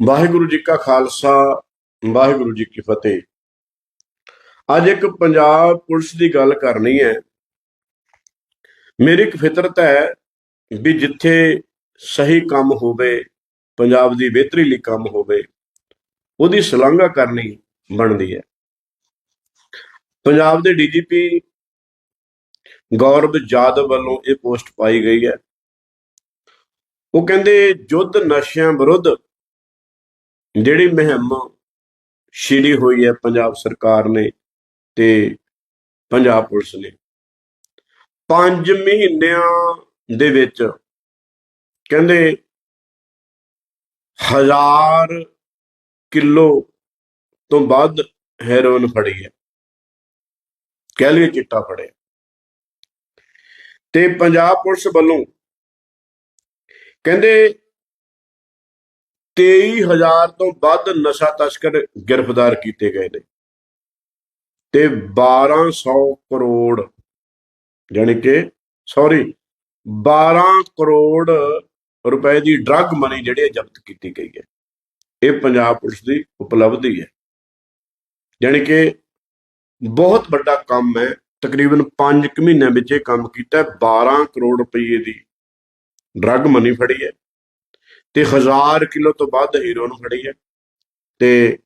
ਵਾਹਿਗੁਰੂ ਜੀ ਕਾ ਖਾਲਸਾ, ਵਾਹਿਗੁਰੂ ਜੀ ਕੀ ਫਤਿਹ। ਅੱਜ ਇੱਕ ਪੰਜਾਬ ਪੁਲਿਸ ਦੀ ਗੱਲ ਕਰਨੀ ਹੈ। ਮੇਰੀ ਇੱਕ ਫਿਤਰਤ ਹੈ ਵੀ ਜਿੱਥੇ ਸਹੀ ਕੰਮ ਹੋਵੇ, ਪੰਜਾਬ ਦੀ ਬਿਹਤਰੀ ਲਈ ਕੰਮ ਹੋਵੇ, ਉਹਦੀ ਸ਼ਲਾਘਾ ਕਰਨੀ ਬਣਦੀ ਹੈ। ਪੰਜਾਬ ਦੇ ਡੀਜੀਪੀ ਗੌਰਵ ਜਾਦਵ ਵੱਲੋਂ ਇਹ ਪੋਸਟ ਪਾਈ ਗਈ ਹੈ। ਉਹ ਕਹਿੰਦੇ ਯੁੱਧ ਨਸ਼ਿਆਂ ਵਿਰੁੱਧ ਜਿਹੜੀ ਮੁਹਿੰਮ ਛਿੜੀ ਹੋਈ ਹੈ ਪੰਜਾਬ ਸਰਕਾਰ ਨੇ ਤੇ ਪੰਜਾਬ ਪੁਲਿਸ ਨੇ 5 ਮਹੀਨਿਆਂ ਦੇ ਵਿੱਚ ਕਹਿੰਦੇ ਹਜ਼ਾਰ ਕਿਲੋ ਤੋਂ ਵੱਧ ਹੈਰੋਇਨ ਫੜੀ ਹੈ, ਕਹਿ ਲਈਏ ਚਿੱਟਾ ਫੜਿਆ। ਤੇ ਪੰਜਾਬ ਪੁਲਿਸ ਵੱਲੋਂ ਕਹਿੰਦੇ 23000 ਤੋਂ ਵੱਧ ਨਸ਼ਾ ਤਸਕਰ ਗ੍ਰਿਫਤਾਰ ਕੀਤੇ ਗਏ ਨੇ ਤੇ 1200 ਕਰੋੜ ਯਾਨੀ ਕਿ ਸੌਰੀ 12 ਕਰੋੜ ਰੁਪਏ ਦੀ ਡਰੱਗ ਮਨੀ ਜਿਹੜੀ ਹੈ ਜ਼ਬਤ ਕੀਤੀ ਗਈ ਹੈ। ਇਹ ਪੰਜਾਬ ਪੁਲਿਸ ਦੀ ਉਪਲਬਧੀ ਹੈ। ਯਾਨੀ ਕਿ ਬਹੁਤ ਵੱਡਾ ਕੰਮ ਹੈ। ਤਕਰੀਬਨ 5 ਮਹੀਨਿਆਂ ਵਿੱਚ ਇਹ ਕੰਮ ਕੀਤਾ ਹੈ। 12 ਕਰੋੜ ਰੁਪਏ ਦੀ ਡਰੱਗ ਮਨੀ ਫੜੀ ਹੈ। ਤੇ 1000 ਕਿਲੋ ਤੋਂ ਵੱਧ ਹੀਰੋਇਨ ਫੜੀ ਹੈ ਤੇ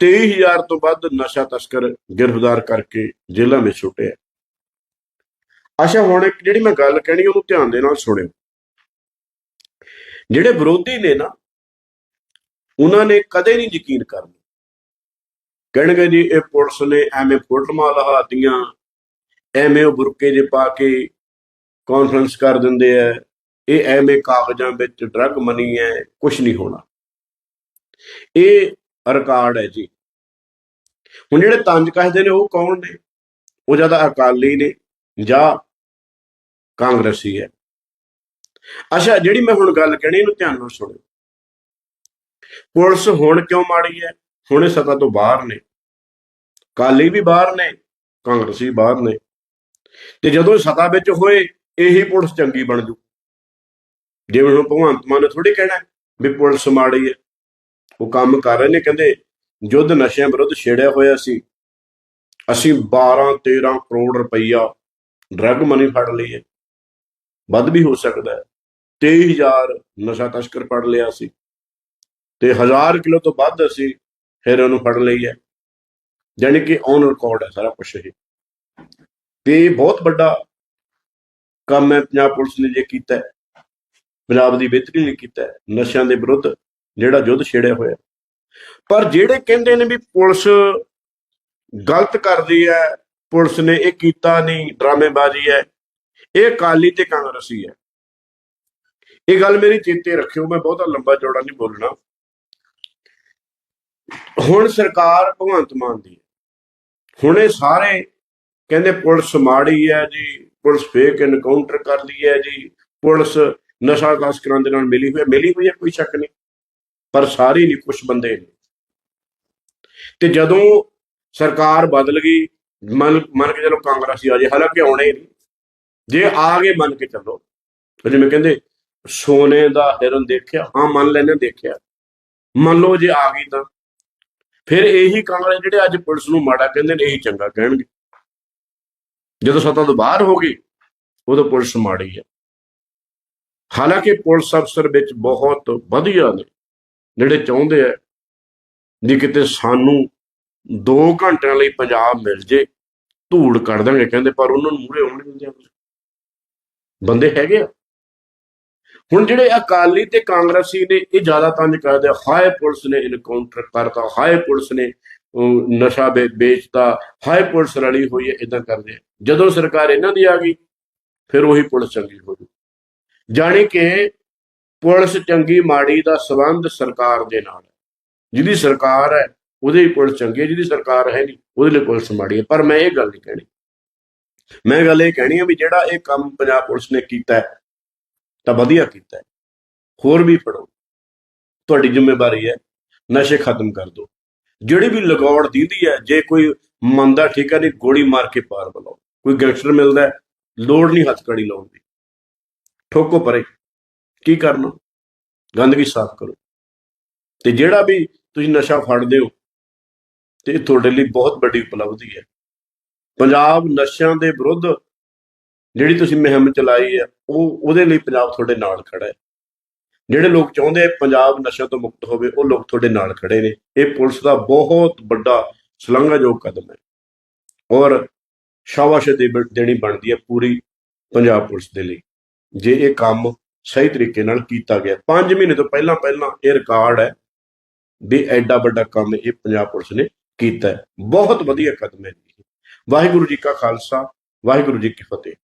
23000 ਤੋਂ ਵੱਧ ਨਸ਼ਾ ਤਸਕਰ ਗ੍ਰਿਫਤਾਰ ਕਰਕੇ ਜੇਲ੍ਹਾਂ ਵਿੱਚ ਸੁੱਟਿਆ ਅੱਛਾ, ਹੁਣ ਇੱਕ ਜਿਹੜੀ ਮੈਂ ਗੱਲ ਕਹਿਣੀ, ਉਹਨੂੰ ਧਿਆਨ ਦੇ ਨਾਲ ਸੁਣਿਓ। ਜਿਹੜੇ ਵਿਰੋਧੀ ਨੇ ਨਾ, ਉਹਨਾਂ ਨੇ ਕਦੇ ਨਹੀਂ ਯਕੀਨ ਕਰਨਾ। ਕਹਿਣਗੇ ਜੀ, ਇਹ ਪੁਲਿਸ ਨੇ ਐਵੇਂ ਫੋਟੋਆਂ ਲਹਾਤੀਆਂ ਐਵੇਂ ਉਹ ਬੁਰਕੇ ਜੇ ਪਾ ਕੇ ਕਾਨਫਰੰਸ ਕਰ ਦਿੰਦੇ ਆ ਇਹ ਐਵੇਂ ਕਾਗਜ਼ਾਂ ਵਿੱਚ ਡਰੱਗ ਮਨੀ ਹੈ ਕੁਝ ਨਹੀਂ ਹੋਣਾ। ਇਹ ਰਿਕਾਰਡ ਹੈ ਜੀ। ਹੁਣ ਜਿਹੜੇ ਤੰਜ ਕੱਸਦੇ ਨੇ, ਉਹ ਕੌਣ ਨੇ? ਉਹ ਜ਼ਿਆਦਾ ਅਕਾਲੀ ਨੇ ਜਾਂ ਕਾਂਗਰਸੀ ਹੈ। ਅੱਛਾ, ਜਿਹੜੀ ਮੈਂ ਹੁਣ ਗੱਲ ਕਹਿਣੀ, ਇਹਨੂੰ ਧਿਆਨ ਨਾਲ ਸੁਣੋ। ਪੁਲਿਸ ਹੁਣ ਕਿਉਂ ਮਾੜੀ ਹੈ? ਹੁਣੇ ਇਹ ਸਤਾ ਤੋਂ ਬਾਹਰ ਨੇ। ਕਾਲੀ ਵੀ ਬਾਹਰ ਨੇ, ਕਾਂਗਰਸੀ ਬਾਹਰ ਨੇ। ਤੇ ਜਦੋਂ ਇਹ ਸਤਾ ਵਿੱਚ ਹੋਏ, ਇਹੀ ਪੁਲਿਸ ਚੰਗੀ ਬਣ ਜੂ। ਜਿਵੇਂ ਹੁਣ ਭਗਵੰਤ ਮਾਨ ਨੇ ਥੋੜੀ ਕਹਿਣਾ ਵੀ ਪੁਲਿਸ ਮਾੜੀ ਹੈ, ਉਹ ਕੰਮ ਕਰ ਰਹੇ ਨੇ, ਕਹਿੰਦੇ ਯੁੱਧ ਨਸ਼ਿਆਂ ਵਿਰੁੱਧ ਛੇੜਿਆ ਹੋਇਆ ਸੀ। ਅਸੀਂ 12 13 ਕਰੋੜ ਰੁਪਈਆ ਡਰੱਗ ਮਨੀ ਫੜ ਲਈ ਹੈ। ਵੱਧ ਵੀ ਹੋ ਸਕਦਾ ਹੈ। 23000 ਨਸ਼ਾ ਤਸਕਰ ਫੜ ਲਿਆ ਸੀ। ਤੇ 1000 ਕਿਲੋ ਤੋਂ ਵੱਧ ਅਸੀਂ ਹੈਰੋਇਨ ਨੂੰ ਫੜ ਲਈ ਹੈ। ਯਾਨੀ ਕਿ ਔਨ ਰਿਕਾਰਡ ਹੈ ਸਾਰਾ ਕੁਝ ਇਹ। ਤੇ ਬਹੁਤ ਵੱਡਾ ਕੰਮ ਹੈ, ਪੰਜਾਬ ਪੁਲਿਸ ਨੇ ਜੇ ਕੀਤਾ ਪੰਜਾਬ ਦੀ ਬਿਹਤਰੀ ਲਈ ਕੀਤਾ ਹੈ, ਨਸ਼ਿਆਂ ਦੇ ਵਿਰੁੱਧ ਜਿਹੜਾ ਯੁੱਧ ਛੇੜਿਆ ਹੋਇਆ ਪਰ ਜਿਹੜੇ ਕਹਿੰਦੇ ਨੇ ਵੀ ਪੁਲਿਸ ਗਲਤ ਕਰਦੀ ਹੈ, ਪੁਲਿਸ ਨੇ ਇਹ ਕੀਤਾ ਨਹੀਂ, ਡਰਾਮੇਬਾਜ਼ੀ ਹੈ, ਇਹ ਕਾਲੀ ਤੇ ਕਾਂਗਰਸੀ ਹੈ। ਇਹ ਗੱਲ ਮੇਰੀ ਚੇਤੇ ਰੱਖਿਓ, ਮੈਂ ਬਹੁਤਾ ਲੰਬਾ ਚੌੜਾ ਨਹੀਂ ਬੋਲਣਾ। ਹੁਣ ਸਰਕਾਰ ਭਗਵੰਤ ਮਾਨ ਦੀ ਹੈ। ਹੁਣ ਇਹ ਸਾਰੇ ਕਹਿੰਦੇ ਪੁਲਿਸ ਮਾੜੀ ਹੈ ਜੀ, ਪੁਲਿਸ ਫੇਕ ਐਨਕਾਊਂਟਰ ਕਰਦੀ ਹੈ ਜੀ, ਪੁਲਿਸ ਨਸ਼ਾ ਤਸਕਰਾਂ ਦੇ ਨਾਲ ਮਿਲੀ ਹੋਈ ਹੈ, ਮਿਲੀ ਹੋਈ ਹੈ, ਕੋਈ ਸ਼ੱਕ ਨਹੀਂ। ਪਰ ਸਾਰੇ ਨਹੀਂ ਕੁਝ ਬੰਦੇ ਨੇ ਤੇ ਜਦੋਂ ਸਰਕਾਰ ਬਦਲ ਗਈ, ਮੰਨ ਮੰਨ ਕੇ ਚਲੋ ਕਾਂਗਰਸੀ ਆ ਜੇ, ਹਾਲਾਂਕਿ ਆਉਣੇ ਨਹੀਂ। ਜੇ ਆ ਗਏ, ਮੰਨ ਕੇ ਚੱਲੋ। ਜਿਵੇਂ ਕਹਿੰਦੇ, ਸੋਨੇ ਦਾ ਹਿਰਨ ਦੇਖਿਆ। ਹਾਂ, ਮੰਨ ਲੈਨੇ ਦੇਖਿਆ। ਮੰਨ ਲਓ ਜੇ ਆ ਗਈ ਤਾਂ। ਫਿਰ ਇਹੀ ਕਾਂਗਰਸ ਜਿਹੜੇ ਅੱਜ ਪੁਲਿਸ ਨੂੰ ਮਾੜਾ ਕਹਿੰਦੇ ਨੇ, ਇਹੀ ਚੰਗਾ ਕਹਿਣਗੇ। ਜਦੋਂ ਸੱਤਾ ਤੋਂ ਬਾਹਰ ਹੋ ਗਈ, ਉਦੋਂ ਪੁਲਿਸ ਮਾੜੀ ਹੈ। ਹਾਲਾਂਕਿ ਪੁਲਿਸ ਅਫਸਰ ਵਿੱਚ ਬਹੁਤ ਵਧੀਆ ਨੇ, ਜਿਹੜੇ ਚਾਹੁੰਦੇ ਆ ਵੀ ਕਿਤੇ ਸਾਨੂੰ 2 ਘੰਟਿਆਂ ਲਈ ਪੰਜਾਬ ਮਿਲ ਜੇ, ਧੂੜ ਕੱਢ ਦਾਂਗੇ ਕਹਿੰਦੇ ਪਰ ਉਹਨਾਂ ਨੂੰ ਮੂਹਰੇ ਆਉਣ ਨਹੀਂ ਦਿੰਦੇ ਆ। ਬੰਦੇ ਹੈਗੇ ਆ ਹੁਣ ਜਿਹੜੇ ਅਕਾਲੀ ਤੇ ਕਾਂਗਰਸੀ ਨੇ ਇਹ ਜ਼ਿਆਦਾ ਤੰਜ ਕਰਦੇ ਹਾਏ ਪੁਲਿਸ ਨੇ ਇਨਕਾਊਂਟਰ ਕਰਤਾ, ਹਾਏ ਪੁਲਿਸ ਨੇ ਨਸ਼ਾ ਵੇ- ਵੇਚਤਾ, ਹਾਏ ਪੁਲਿਸ ਰਲੀ ਹੋਈ ਹੈ ਇਦਾਂ ਕਰਦੇ ਆ। ਜਦੋਂ ਸਰਕਾਰ ਇਹਨਾਂ ਦੀ ਆ ਗਈ, ਫਿਰ ਉਹੀ ਪੁਲਿਸ ਚੰਗੀ ਹੋ ਗਈ ਜਾਣੀ ਕਿ ਪੁਲਿਸ ਚੰਗੀ ਮਾੜੀ ਦਾ ਸਬੰਧ ਸਰਕਾਰ ਦੇ ਨਾਲ ਹੈ। ਜਿਹਦੀ ਸਰਕਾਰ ਹੈ, ਉਹਦੇ ਹੀ ਪੁਲਿਸ ਚੰਗੀ ਹੈ, ਜਿਹਦੀ ਸਰਕਾਰ ਹੈ ਨਹੀਂ, ਉਹਦੇ ਲਈ ਪੁਲਿਸ ਮਾੜੀ ਹੈ। ਪਰ ਮੈਂ ਇਹ ਗੱਲ ਨਹੀਂ ਕਹਿਣੀ। ਮੈਂ ਗੱਲ ਇਹ ਕਹਿਣੀ ਹੈ ਵੀ ਜਿਹੜਾ ਇਹ ਕੰਮ ਪੰਜਾਬ ਪੁਲਿਸ ਨੇ ਕੀਤਾ ਹੈ, ਤਾਂ ਵਧੀਆ ਕੀਤਾ ਹੈ। ਹੋਰ ਵੀ ਪੜੋ ਤੁਹਾਡੀ ਜ਼ਿੰਮੇਵਾਰੀ ਹੈ, ਨਸ਼ੇ ਖਤਮ ਕਰ ਦਿਓ। ਜਿਹੜੀ ਵੀ ਲਗੌੜ ਦਿੰਦੀ ਹੈ, ਜੇ ਕੋਈ ਮੰਨਦਾ ਠੀਕ ਹੈ ਨਹੀਂ, ਗੋਲੀ ਮਾਰ ਕੇ ਪਾਰ ਬੁਲਾਓ। ਕੋਈ ਗੈਂਗਸਟਰ ਮਿਲਦਾ ਲੋੜ ਨਹੀਂ ਹੱਥ ਹੱਥਕੜੀ ਲਾਉਣ ਦੀ। ਠੋਕੋ ਪਰੇ। ਕੀ ਕਰਨਾ? ਗੰਦਗੀ ਸਾਫ਼ ਕਰੋ। ਤੇ ਜਿਹੜਾ ਵੀ ਤੁਸੀਂ ਨਸ਼ਾ ਫੜਦੇ ਹੋ, ਤੇ ਇਹ ਤੁਹਾਡੇ ਲਈ ਬਹੁਤ ਵੱਡੀ ਉਪਲਬਧੀ ਹੈ। ਪੰਜਾਬ ਨਸ਼ਿਆਂ ਦੇ ਵਿਰੁੱਧ ਜਿਹੜੀ ਤੁਸੀਂ ਮੁਹਿੰਮ ਚਲਾਈ ਹੈ, ਉਹ ਉਹਦੇ ਲਈ ਪੰਜਾਬ ਤੁਹਾਡੇ ਨਾਲ ਖੜਾ ਹੈ। ਜਿਹੜੇ ਲੋਕ ਚਾਹੁੰਦੇ ਆ ਪੰਜਾਬ ਨਸ਼ਿਆਂ ਤੋਂ ਮੁਕਤ ਹੋਵੇ, ਉਹ ਲੋਕ ਤੁਹਾਡੇ ਨਾਲ ਖੜੇ ਨੇ। ਇਹ ਪੁਲਿਸ ਦਾ ਬਹੁਤ ਵੱਡਾ ਸ਼ਲਾਘਾਯੋਗ ਕਦਮ ਹੈ। ਔਰ ਸ਼ਾਬਾਸ਼ ਦੇਣੀ ਬਣਦੀ ਹੈ ਪੂਰੀ ਪੰਜਾਬ ਪੁਲਿਸ ਦੇ ਲਈ। ਜੇ ਇਹ ਕੰਮ ਸਹੀ ਤਰੀਕੇ ਨਾਲ ਕੀਤਾ ਗਿਆ। 5 ਮਹੀਨੇ ਤੋਂ ਪਹਿਲਾਂ ਪਹਿਲਾਂ ਇਹ ਰਿਕਾਰਡ ਹੈ ਵੀ ਐਡਾ ਵੱਡਾ ਕੰਮ ਇਹ ਪੰਜਾਬ ਪੁਲਿਸ ਨੇ ਕੀਤਾ ਹੈ। ਬਹੁਤ ਵਧੀਆ ਕਦਮ ਹੈ ਜੀ। ਵਾਹਿਗੁਰੂ ਜੀ ਕਾ ਖਾਲਸਾ, ਵਾਹਿਗੁਰੂ ਜੀ ਕੀ ਫਤਿਹ।